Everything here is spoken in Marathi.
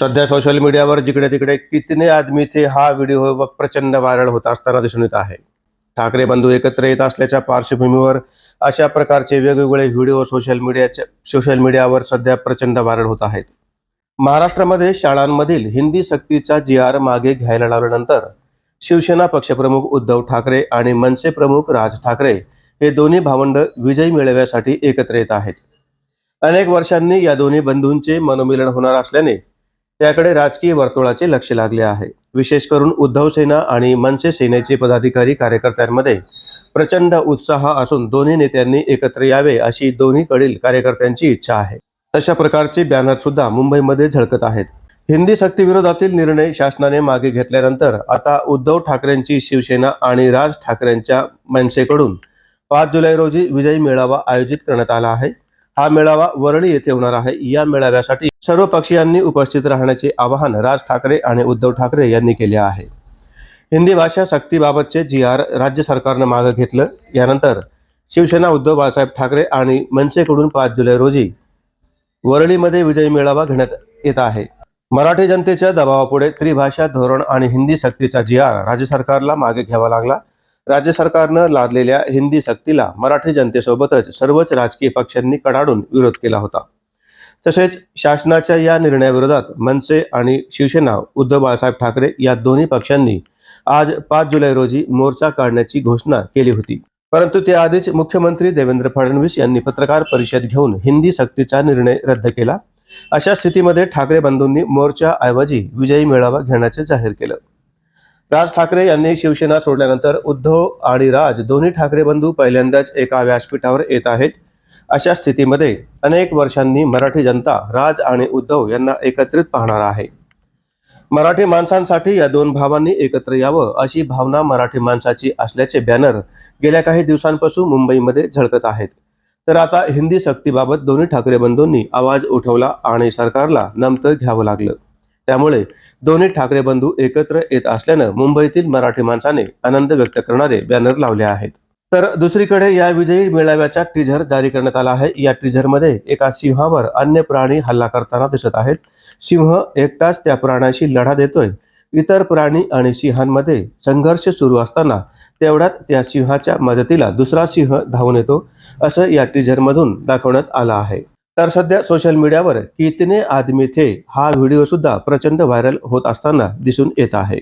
सध्या सोशल मीडियावर जिकडे तिकडे कितने आदमी थे हा व्हिडिओ व प्रचंड व्हायरल होत असताना दिसून येत आहे. ठाकरे बंधू एकत्र येत असल्याच्या पार्श्वभूमीवर अशा प्रकारचे वेगवेगळे व्हिडिओ सोशल मीडियाच्या सोशल मीडियावर सध्या प्रचंड व्हायरल होत आहेत. महाराष्ट्रामध्ये शाळांमधील हिंदी सक्तीचा जी आर मागे घ्यायला लावल्यानंतर शिवसेना पक्षप्रमुख उद्धव ठाकरे आणि मनसे प्रमुख राज ठाकरे हे दोन्ही भावंड विजय मिळवण्यासाठी एकत्र येत आहेत. अनेक वर्षांनी या दोन्ही बंधूंचे मनोमिलन होणार असल्याने त्याकडे राजकीय वर्तुळाचे लक्ष लागले आहे. विशेष करून उद्धव सेना आणि मनसे सेनेचे पदाधिकारी कार्यकर्त्यांमध्ये प्रचंड उत्साह असून दोन्ही नेत्यांनी एकत्र यावे अशी दोन्हीकडील कार्यकर्त्यांची इच्छा आहे. तशा प्रकारचे बॅनर सुद्धा मुंबईमध्ये झळकत आहेत. हिंदी सक्तीविरोधातील निर्णय शासनाने मागे घेतल्यानंतर आता उद्धव ठाकरेंची शिवसेना आणि राज ठाकरेंच्या मनसेकडून पाच जुलै रोजी विजयी मेळावा आयोजित करण्यात आला आहे. हा मेळावा वरळी येथे होणार आहे. या मेळाव्यासाठी सर्व पक्षीयांनी उपस्थित राहण्याचे आवाहन राज ठाकरे आणि उद्धव ठाकरे यांनी केले आहे. हिंदी भाषा सक्तीबाबतचे जी आर राज्य सरकारनं मागे घेतलं. यानंतर शिवसेना उद्धव बाळासाहेब ठाकरे आणि मनसेकडून पाच जुलै रोजी वरळीमध्ये विजयी मेळावा घेण्यात येत आहे. मराठी जनतेच्या दबावापुढे त्रिभाषा धोरण आणि हिंदी सक्तीचा जी आर राज्य सरकारला मागे घ्यावा लागला. राज्य सरकारनं लादलेल्या हिंदी सक्तीला मराठी जनतेसोबतच सर्वच राजकीय पक्षांनी कडाडून विरोध केला होता. तसेच शासनाच्या या निर्णयाविरोधात मनसे आणि शिवसेना उद्धव बाळासाहेब ठाकरे या दोन्ही पक्षांनी आज पाच जुलै रोजी मोर्चा काढण्याची घोषणा केली होती. परंतु त्याआधीच मुख्यमंत्री देवेंद्र फडणवीस यांनी पत्रकार परिषद घेऊन हिंदी सक्तीचा निर्णय रद्द केला. अशा स्थितीमध्ये ठाकरे बंधूंनी मोर्चाऐवजी विजयी मेळावा घेण्याचे जाहीर केलं. राज ठाकरे यांनी शिवसेना सोडल्यानंतर उद्धव आणि राज दोन्ही ठाकरे बंधू पहिल्यांदाच एका व्यासपीठावर येत आहेत. अशा स्थितीमध्ये अनेक वर्षांनी मराठी जनता राज आणि उद्धव यांना एकत्रित पाहणार आहे. मराठी माणसांसाठी या दोन भावांनी एकत्र यावं अशी भावना मराठी माणसाची असल्याचे बॅनर गेल्या काही दिवसांपासून मुंबईमध्ये झळकत आहेत. तर आता हिंदी सक्तीबाबत दोन्ही ठाकरे बंधूंनी आवाज उठवला आणि सरकारला नमतं घ्यावं लागलं. त्यामुळे दोन्ही ठाकरे बंधू एकत्र येत असल्यानं मुंबईतील मराठी माणसाने आनंद व्यक्त करणारे बॅनर लावले आहेत. तर दुसरीकडे या विजयी मेळाव्याचा टीझर जारी करण्यात आला आहे. या टीझरमध्ये एका सिंहावर अन्य प्राणी हल्ला करताना दिसत आहेत. सिंह एकटाच त्या प्राण्याशी लढा देतोय. इतर प्राणी आणि सिंहांमध्ये संघर्ष सुरू असताना तेवढ्यात त्या सिंहाच्या मदतीला दुसरा सिंह धावून येतो असं या टीझरमधून दाखवण्यात आलं आहे. तर सध्या सोशल मीडियावर कितने आदमी थे हा व्हिडिओ सुद्धा प्रचंड व्हायरल होत असताना दिसून येत आहे.